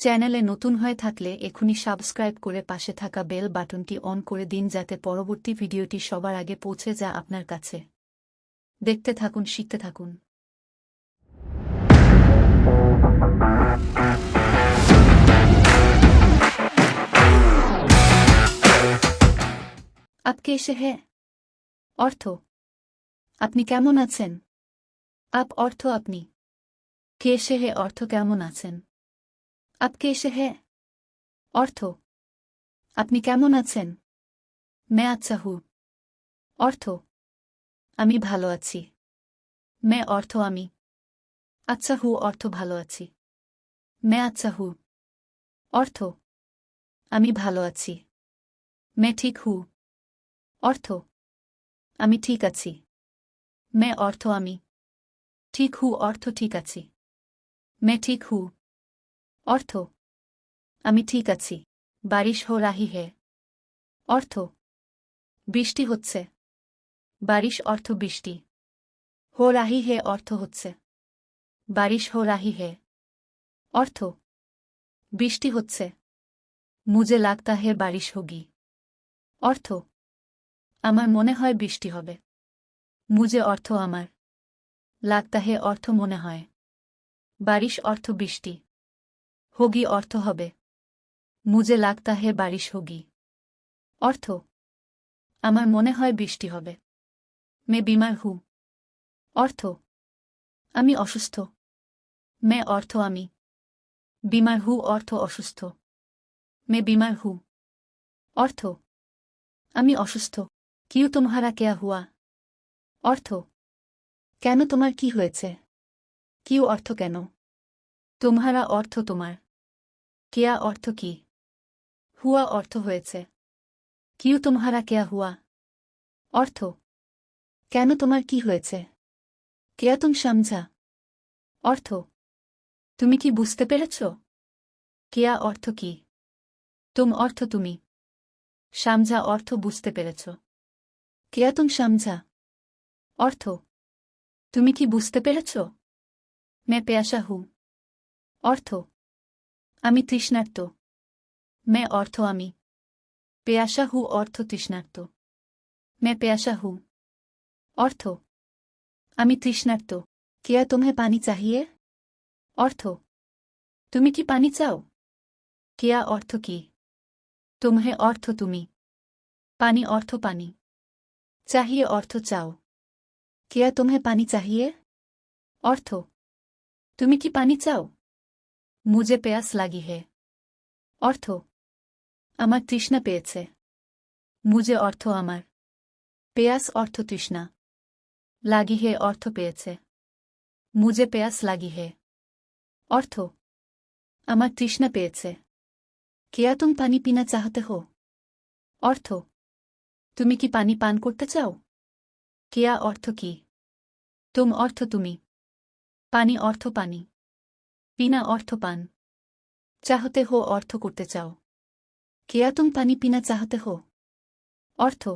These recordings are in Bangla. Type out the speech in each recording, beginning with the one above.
চ্যানেলে নতুন হয়ে থাকলে এখনই সাবস্ক্রাইব করে পাশে থাকা বেল বাটনটি অন করে দিন যাতে পরবর্তী ভিডিওটি সবার আগে পৌঁছে যা আপনার কাছে। দেখতে থাকুন, শিখতে থাকুন। আপকে এসে হে অর্থ? আপনি কেমন আছেন? আপ অর্থ আপনি। কে এসে হে অর্থ কেমন আছেন? আপকে এসে হে। অর্থ, আপনি কেমন আছেন? মে আচ্ছা হু। অর্থ, আমি ভালো আছি। মে অর্থ, আমি। আচ্ছা হু, অর্থ, ভালো আছি। মে আচ্ছা হু। অর্থ, আমি ভালো আছি। মে ঠিক হু। অর্থ, আমি ঠিক আছি। মে অর্থ, আমি। ঠিক হু, অর্থ, ঠিক আছি। মে ঠিক হু। অর্থ। আমি ঠিক আছি। বারিশ হো রাহি হে। অর্থ। বৃষ্টি হচ্ছে। বারিশ অর্থ বৃষ্টি। হো রাহি হে অর্থ হচ্ছে। বারিশ হো রাহি হে। অর্থ। বৃষ্টি হচ্ছে। মুজে লাগতা হে বারিশ হোগি। অর্থ। আমার মনে হয় বৃষ্টি হবে। মুজে অর্থ আমার। লাগতা হে অর্থ মনে হয়। বারিশ অর্থ বৃষ্টি। হোগি অর্থ হবে। মুজে লাগতা হে বারিশ হোগি। অর্থ, আমার মনে হয় বৃষ্টি হবে। মে বিমার হু। অর্থ, আমি অসুস্থ। মে অর্থ আমি। বিমার হু অর্থ অসুস্থ। মে বিমার হু। অর্থ, আমি অসুস্থ। কিউ তোমারা কেয়া হুয়া? অর্থ, কেন তোমার কি হয়েছে? কিউ অর্থ কেন? তোমারা অর্থ তোমার। কেয়া অর্থ কি? হুয়া অর্থ হয়েছে। কিউ তোমারা কেয়া হুয়া? অর্থ, কেন তোমার কি হয়েছে? কেয়া তুম সমঝা অর্থ, তুমি কি বুঝতে পেরেছ? কেয়া অর্থ কি? তুম অর্থ তুমি। সামঝা অর্থ বুঝতে পেরেছ। কেয়া তুম সামঝা অর্থ, তুমি কি বুঝতে পেরেছ? মে পেয়াসা হু। অর্থ আমি তৃষ্ণার্ত। মে অর্থ আমি। পেয়াসা হু অর্থ তৃষ্ণার্ত। মে পেয়াসা হু। অর্থ। আমি তৃষ্ণার্ত। কেয়া তোমায় পানি চাহিয়ে? অর্থ। তুমি কি পানি চাও? কেয়া অর্থ কি? তোমাহে অর্থ তুমি। পানি অর্থ পানি। চাহিয়ে অর্থ চাও। কেয়া তোমাহে পানি চাহিয়ে? অর্থ। তুমি কি পানি চাও? মুজে পেয়াস লাগি হে। অর্থ, আমার তৃষ্ণা পেয়েছে। মুজে অর্থ আমার। পেয়াস অর্থ তৃষ্ণা। লাগি হে, অর্থ পেয়েছে। মুজে পেয়াস লাগি হে। অর্থ, আমার তৃষ্ণা পেয়েছে। কেয়া তুম পানি পিনা চাহতে হো। অর্থ, তুমি কি পানি পান করতে চাও? কেয়া অর্থ কি? তুম অর্থ তুমি। পানি অর্থ পানি। পিনা অর্থ পান। চাহতে হো অর্থ করতে চাও। কেয়া তুম পানি পিনা চাহতে হো। অর্থ,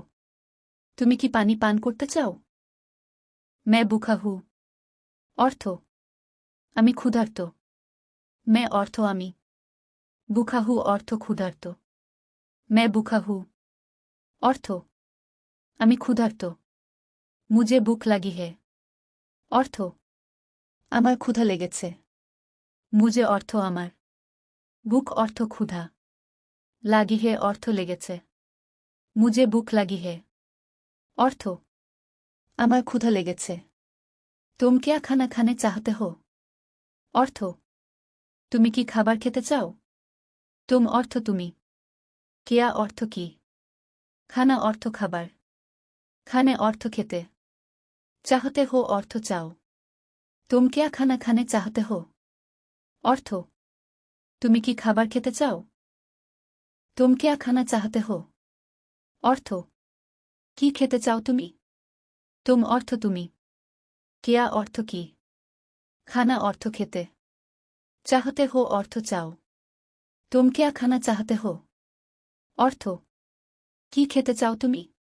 তুমি কি পানি পান করতে চাও? মে বুখা হু। অর্থ, আমি ক্ষুধার্ত। মে অর্থ, আমি বুখাহু অর্থ ক্ষুধার্ত। মে বুখাহু অর্থ, আমি ক্ষুধার্ত। মুজে বুক লাগি হে। অর্থ, আমার ক্ষুধা লেগেছে। মুজে অর্থ আমার। বুক অর্থ ক্ষুধা। লাগি হে অর্থ লেগেছে। মুজে বুক লাগি হে অর্থ, আমার ক্ষুধা লেগেছে। তুম কেয়া খানা খানে চাহতে হো? অর্থ, তুমি কি খাবার খেতে চাও? তুম অর্থ তুমি। কেয়া অর্থ কি? খানা অর্থ খাবার। খানে অর্থ খেতে। চাহতে হো অর্থ চাও। তুম কেয়া খানা খানে চাহতে হো? অর্থ, তুমি কি খাবার খেতে চাও? তুম কেয়া খানা চাহতে হো। অর্থ, কি খেতে চাও তুমি? তুম অর্থ তুমি। কেয়া অর্থ কি? খানা অর্থ খেতে। চাহতে হো অর্থ চাও। তুম কেয়া খানা চাহতে হো। অর্থ, কি খেতে চাও তুমি?